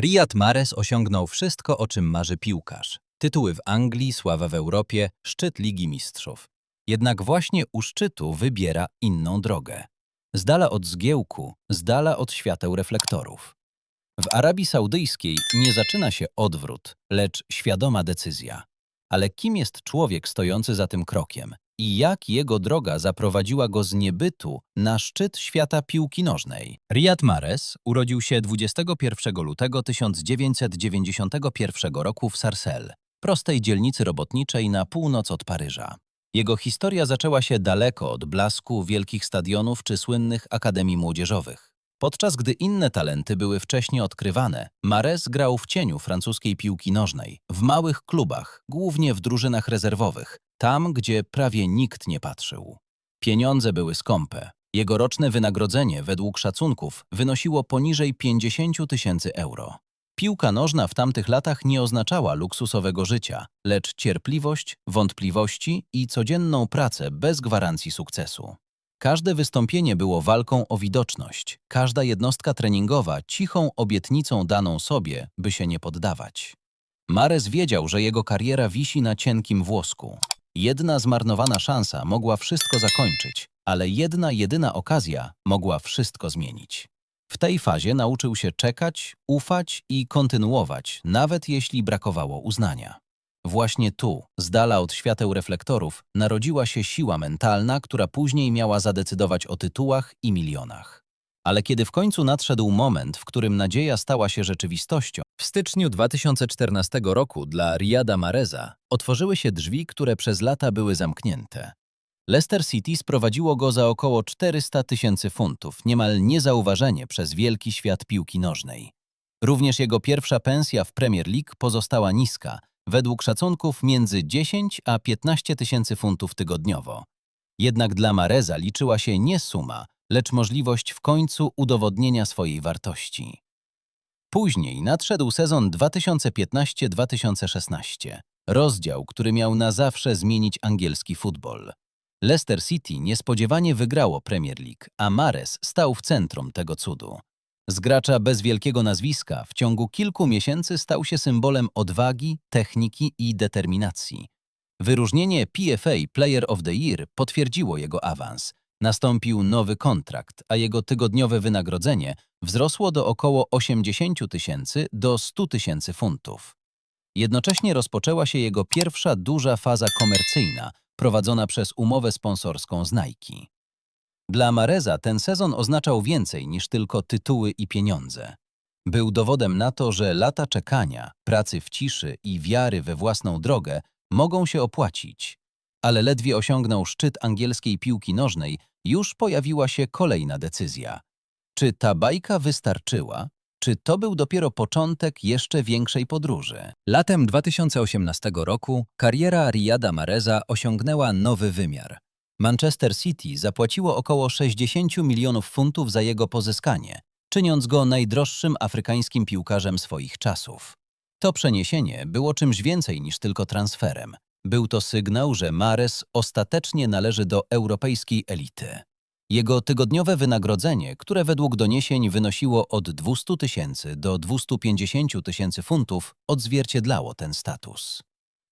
Riyad Mahrez osiągnął wszystko, o czym marzy piłkarz. Tytuły w Anglii, sława w Europie, szczyt Ligi Mistrzów. Jednak właśnie u szczytu wybiera inną drogę. Z dala od zgiełku, z dala od świateł reflektorów. W Arabii Saudyjskiej nie zaczyna się odwrót, lecz świadoma decyzja. Ale kim jest człowiek stojący za tym krokiem i jak jego droga zaprowadziła go z niebytu na szczyt świata piłki nożnej? Riyad Mahrez urodził się 21 lutego 1991 roku w Sarcelles, prostej dzielnicy robotniczej na północ od Paryża. Jego historia zaczęła się daleko od blasku wielkich stadionów czy słynnych akademii młodzieżowych. Podczas gdy inne talenty były wcześniej odkrywane, Mares grał w cieniu francuskiej piłki nożnej, w małych klubach, głównie w drużynach rezerwowych, tam, gdzie prawie nikt nie patrzył. Pieniądze były skąpe. Jego roczne wynagrodzenie według szacunków wynosiło poniżej 50 tysięcy euro. Piłka nożna w tamtych latach nie oznaczała luksusowego życia, lecz cierpliwość, wątpliwości i codzienną pracę bez gwarancji sukcesu. Każde wystąpienie było walką o widoczność, każda jednostka treningowa cichą obietnicą daną sobie, by się nie poddawać. Mares wiedział, że jego kariera wisi na cienkim włosku. Jedna zmarnowana szansa mogła wszystko zakończyć, ale jedna jedyna okazja mogła wszystko zmienić. W tej fazie nauczył się czekać, ufać i kontynuować, nawet jeśli brakowało uznania. Właśnie tu, z dala od świateł reflektorów, narodziła się siła mentalna, która później miała zadecydować o tytułach i milionach. Ale kiedy w końcu nadszedł moment, w którym nadzieja stała się rzeczywistością, w styczniu 2014 roku dla Riyada Mareza otworzyły się drzwi, które przez lata były zamknięte. Leicester City sprowadziło go za około 400 tysięcy funtów, niemal niezauważenie przez wielki świat piłki nożnej. Również jego pierwsza pensja w Premier League pozostała niska, według szacunków między 10 a 15 tysięcy funtów tygodniowo. Jednak dla Mareza liczyła się nie suma, lecz możliwość w końcu udowodnienia swojej wartości. Później nadszedł sezon 2015-2016, rozdział, który miał na zawsze zmienić angielski futbol. Leicester City niespodziewanie wygrało Premier League, a Mares stał w centrum tego cudu. Z gracza bez wielkiego nazwiska w ciągu kilku miesięcy stał się symbolem odwagi, techniki i determinacji. Wyróżnienie PFA Player of the Year potwierdziło jego awans. Nastąpił nowy kontrakt, a jego tygodniowe wynagrodzenie wzrosło do około 80 tysięcy do 100 tysięcy funtów. Jednocześnie rozpoczęła się jego pierwsza duża faza komercyjna, prowadzona przez umowę sponsorską z Nike. Dla Mareza ten sezon oznaczał więcej niż tylko tytuły i pieniądze. Był dowodem na to, że lata czekania, pracy w ciszy i wiary we własną drogę mogą się opłacić. Ale ledwie osiągnął szczyt angielskiej piłki nożnej, już pojawiła się kolejna decyzja. Czy ta bajka wystarczyła? Czy to był dopiero początek jeszcze większej podróży? Latem 2018 roku kariera Riyada Mareza osiągnęła nowy wymiar. Manchester City zapłaciło około 60 milionów funtów za jego pozyskanie, czyniąc go najdroższym afrykańskim piłkarzem swoich czasów. To przeniesienie było czymś więcej niż tylko transferem. Był to sygnał, że Mares ostatecznie należy do europejskiej elity. Jego tygodniowe wynagrodzenie, które według doniesień wynosiło od 200 tysięcy do 250 tysięcy funtów, odzwierciedlało ten status.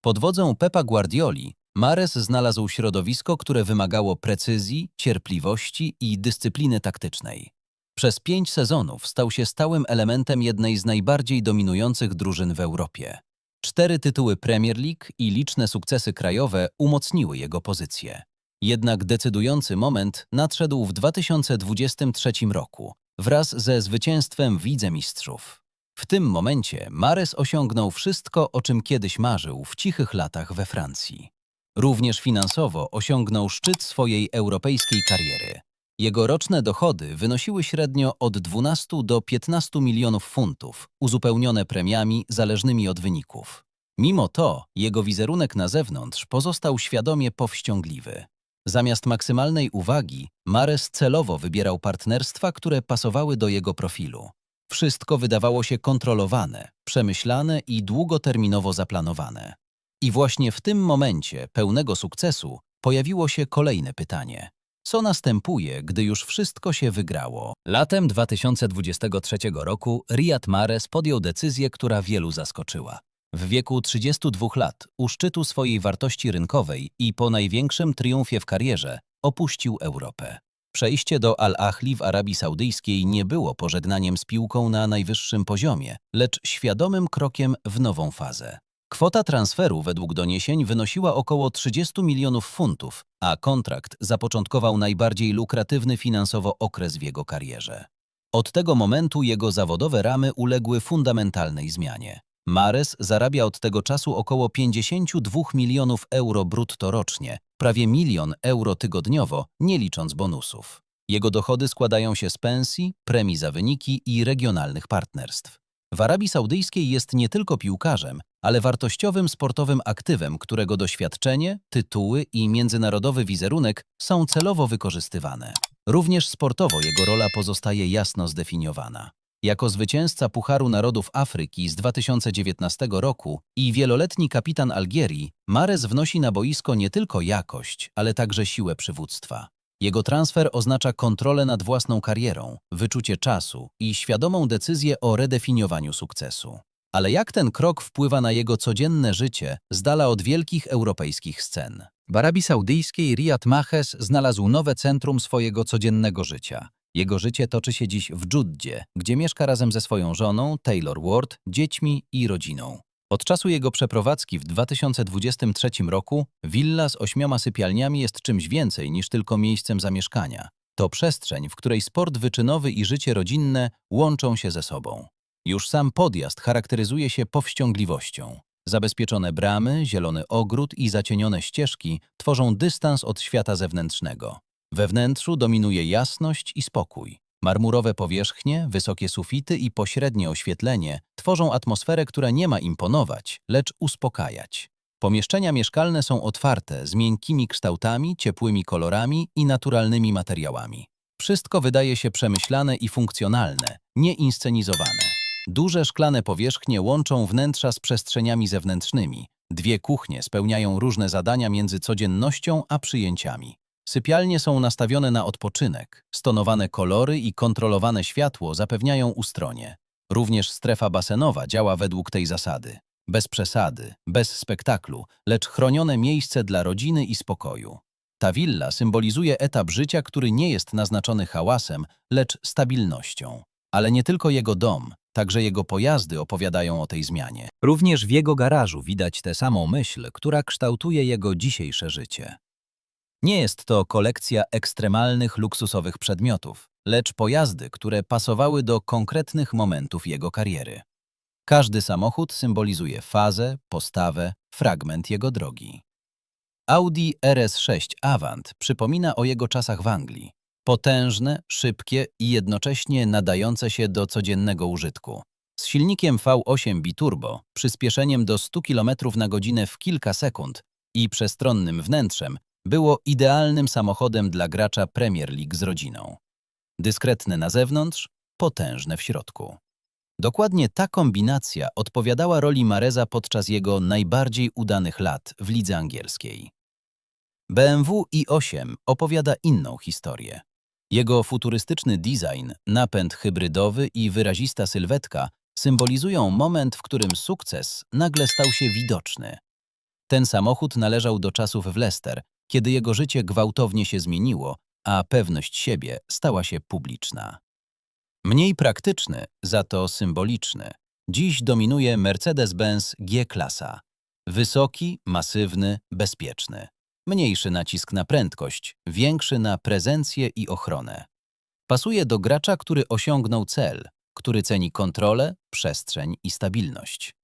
Pod wodzą Pepa Guardioli Mares znalazł środowisko, które wymagało precyzji, cierpliwości i dyscypliny taktycznej. Przez pięć sezonów stał się stałym elementem jednej z najbardziej dominujących drużyn w Europie. Cztery tytuły Premier League i liczne sukcesy krajowe umocniły jego pozycję. Jednak decydujący moment nadszedł w 2023 roku, wraz ze zwycięstwem Mistrzów. W tym momencie Mares osiągnął wszystko, o czym kiedyś marzył w cichych latach we Francji. Również finansowo osiągnął szczyt swojej europejskiej kariery. Jego roczne dochody wynosiły średnio od 12 do 15 milionów funtów, uzupełnione premiami zależnymi od wyników. Mimo to jego wizerunek na zewnątrz pozostał świadomie powściągliwy. Zamiast maksymalnej uwagi, Mares celowo wybierał partnerstwa, które pasowały do jego profilu. Wszystko wydawało się kontrolowane, przemyślane i długoterminowo zaplanowane. I właśnie w tym momencie pełnego sukcesu pojawiło się kolejne pytanie. Co następuje, gdy już wszystko się wygrało? Latem 2023 roku Riyad Mahrez podjął decyzję, która wielu zaskoczyła. W wieku 32 lat, u szczytu swojej wartości rynkowej i po największym triumfie w karierze, opuścił Europę. Przejście do Al-Ahli w Arabii Saudyjskiej nie było pożegnaniem z piłką na najwyższym poziomie, lecz świadomym krokiem w nową fazę. Kwota transferu według doniesień wynosiła około 30 milionów funtów, a kontrakt zapoczątkował najbardziej lukratywny finansowo okres w jego karierze. Od tego momentu jego zawodowe ramy uległy fundamentalnej zmianie. Mares zarabia od tego czasu około 52 milionów euro brutto rocznie, prawie milion euro tygodniowo, nie licząc bonusów. Jego dochody składają się z pensji, premii za wyniki i regionalnych partnerstw. W Arabii Saudyjskiej jest nie tylko piłkarzem, ale wartościowym sportowym aktywem, którego doświadczenie, tytuły i międzynarodowy wizerunek są celowo wykorzystywane. Również sportowo jego rola pozostaje jasno zdefiniowana. Jako zwycięzca Pucharu Narodów Afryki z 2019 roku i wieloletni kapitan Algierii, Mares wnosi na boisko nie tylko jakość, ale także siłę przywództwa. Jego transfer oznacza kontrolę nad własną karierą, wyczucie czasu i świadomą decyzję o redefiniowaniu sukcesu. Ale jak ten krok wpływa na jego codzienne życie z dala od wielkich europejskich scen? W Arabii Saudyjskiej Riyad Mahrez znalazł nowe centrum swojego codziennego życia. Jego życie toczy się dziś w Dżuddzie, gdzie mieszka razem ze swoją żoną, Taylor Ward, dziećmi i rodziną. Od czasu jego przeprowadzki w 2023 roku willa z ośmioma sypialniami jest czymś więcej niż tylko miejscem zamieszkania. To przestrzeń, w której sport wyczynowy i życie rodzinne łączą się ze sobą. Już sam podjazd charakteryzuje się powściągliwością. Zabezpieczone bramy, zielony ogród i zacienione ścieżki tworzą dystans od świata zewnętrznego. We wnętrzu dominuje jasność i spokój. Marmurowe powierzchnie, wysokie sufity i pośrednie oświetlenie tworzą atmosferę, która nie ma imponować, lecz uspokajać. Pomieszczenia mieszkalne są otwarte, z miękkimi kształtami, ciepłymi kolorami i naturalnymi materiałami. Wszystko wydaje się przemyślane i funkcjonalne, nie inscenizowane. Duże szklane powierzchnie łączą wnętrza z przestrzeniami zewnętrznymi. Dwie kuchnie spełniają różne zadania między codziennością a przyjęciami. Sypialnie są nastawione na odpoczynek, stonowane kolory i kontrolowane światło zapewniają ustronie. Również strefa basenowa działa według tej zasady. Bez przesady, bez spektaklu, lecz chronione miejsce dla rodziny i spokoju. Ta willa symbolizuje etap życia, który nie jest naznaczony hałasem, lecz stabilnością. Ale nie tylko jego dom, także jego pojazdy opowiadają o tej zmianie. Również w jego garażu widać tę samą myśl, która kształtuje jego dzisiejsze życie. Nie jest to kolekcja ekstremalnych, luksusowych przedmiotów, lecz pojazdy, które pasowały do konkretnych momentów jego kariery. Każdy samochód symbolizuje fazę, postawę, fragment jego drogi. Audi RS6 Avant przypomina o jego czasach w Anglii. Potężne, szybkie i jednocześnie nadające się do codziennego użytku. Z silnikiem V8 biturbo, przyspieszeniem do 100 km na godzinę w kilka sekund i przestronnym wnętrzem, było idealnym samochodem dla gracza Premier League z rodziną. Dyskretne na zewnątrz, potężne w środku. Dokładnie ta kombinacja odpowiadała roli Mareza podczas jego najbardziej udanych lat w lidze angielskiej. BMW i8 opowiada inną historię. Jego futurystyczny design, napęd hybrydowy i wyrazista sylwetka symbolizują moment, w którym sukces nagle stał się widoczny. Ten samochód należał do czasów w Leicester, kiedy jego życie gwałtownie się zmieniło, a pewność siebie stała się publiczna. Mniej praktyczny, za to symboliczny. Dziś dominuje Mercedes-Benz G-klasa. Wysoki, masywny, bezpieczny. Mniejszy nacisk na prędkość, większy na prezencję i ochronę. Pasuje do gracza, który osiągnął cel, który ceni kontrolę, przestrzeń i stabilność.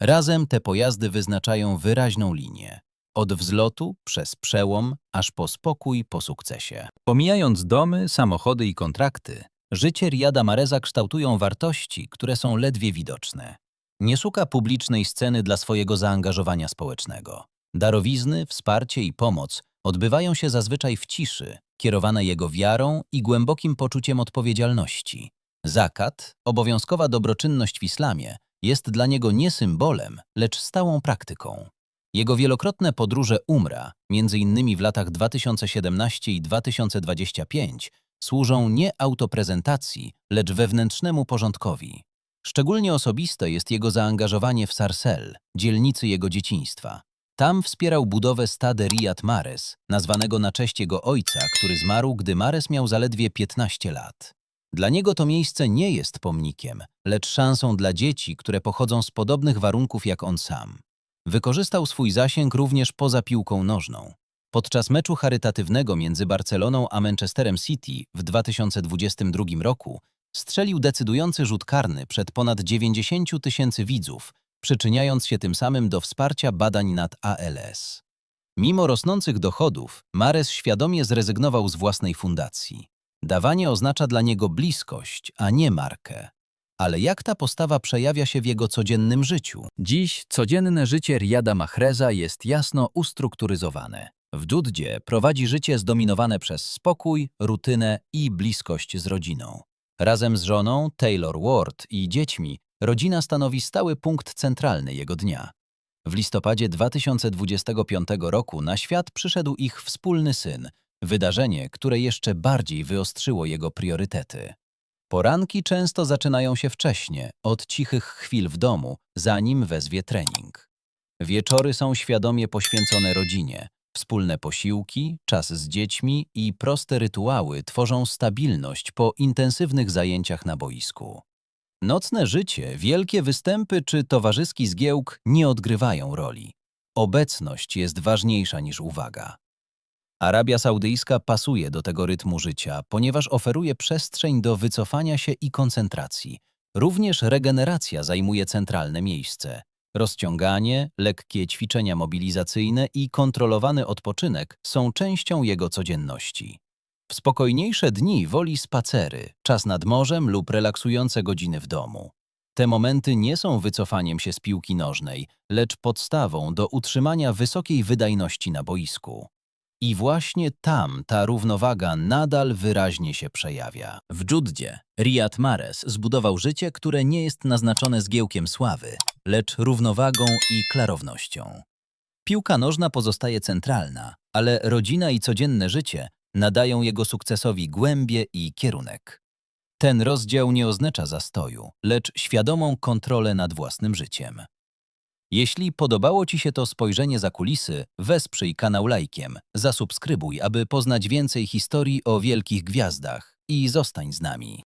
Razem te pojazdy wyznaczają wyraźną linię. Od wzlotu, przez przełom, aż po spokój po sukcesie. Pomijając domy, samochody i kontrakty, życie Riada Mareza kształtują wartości, które są ledwie widoczne. Nie szuka publicznej sceny dla swojego zaangażowania społecznego. Darowizny, wsparcie i pomoc odbywają się zazwyczaj w ciszy, kierowane jego wiarą i głębokim poczuciem odpowiedzialności. Zakat, obowiązkowa dobroczynność w islamie, jest dla niego nie symbolem, lecz stałą praktyką. Jego wielokrotne podróże Umra, innymi w latach 2017 i 2025, służą nie autoprezentacji, lecz wewnętrznemu porządkowi. Szczególnie osobiste jest jego zaangażowanie w Sarcelles, dzielnicy jego dzieciństwa. Tam wspierał budowę stady Riyad Mahrez, nazwanego na cześć jego ojca, który zmarł, gdy Mahrez miał zaledwie 15 lat. Dla niego to miejsce nie jest pomnikiem, lecz szansą dla dzieci, które pochodzą z podobnych warunków jak on sam. Wykorzystał swój zasięg również poza piłką nożną. Podczas meczu charytatywnego między Barceloną a Manchesterem City w 2022 roku strzelił decydujący rzut karny przed ponad 90 tysięcy widzów, przyczyniając się tym samym do wsparcia badań nad ALS. Mimo rosnących dochodów, Mares świadomie zrezygnował z własnej fundacji. Dawanie oznacza dla niego bliskość, a nie markę. Ale jak ta postawa przejawia się w jego codziennym życiu? Dziś codzienne życie Riada Mahreza jest jasno ustrukturyzowane. W Dżuddzie prowadzi życie zdominowane przez spokój, rutynę i bliskość z rodziną. Razem z żoną, Taylor Ward i dziećmi, rodzina stanowi stały punkt centralny jego dnia. W listopadzie 2025 roku na świat przyszedł ich wspólny syn, wydarzenie, które jeszcze bardziej wyostrzyło jego priorytety. Poranki często zaczynają się wcześnie, od cichych chwil w domu, zanim wezwie trening. Wieczory są świadomie poświęcone rodzinie. Wspólne posiłki, czas z dziećmi i proste rytuały tworzą stabilność po intensywnych zajęciach na boisku. Nocne życie, wielkie występy czy towarzyski zgiełk nie odgrywają roli. Obecność jest ważniejsza niż uwaga. Arabia Saudyjska pasuje do tego rytmu życia, ponieważ oferuje przestrzeń do wycofania się i koncentracji. Również regeneracja zajmuje centralne miejsce. Rozciąganie, lekkie ćwiczenia mobilizacyjne i kontrolowany odpoczynek są częścią jego codzienności. W spokojniejsze dni woli spacery, czas nad morzem lub relaksujące godziny w domu. Te momenty nie są wycofaniem się z piłki nożnej, lecz podstawą do utrzymania wysokiej wydajności na boisku. I właśnie tam ta równowaga nadal wyraźnie się przejawia. W Dżuddzie Riyad Mahrez zbudował życie, które nie jest naznaczone zgiełkiem sławy, lecz równowagą i klarownością. Piłka nożna pozostaje centralna, ale rodzina i codzienne życie nadają jego sukcesowi głębie i kierunek. Ten rozdział nie oznacza zastoju, lecz świadomą kontrolę nad własnym życiem. Jeśli podobało Ci się to spojrzenie za kulisy, wesprzyj kanał lajkiem, zasubskrybuj, aby poznać więcej historii o wielkich gwiazdach i zostań z nami.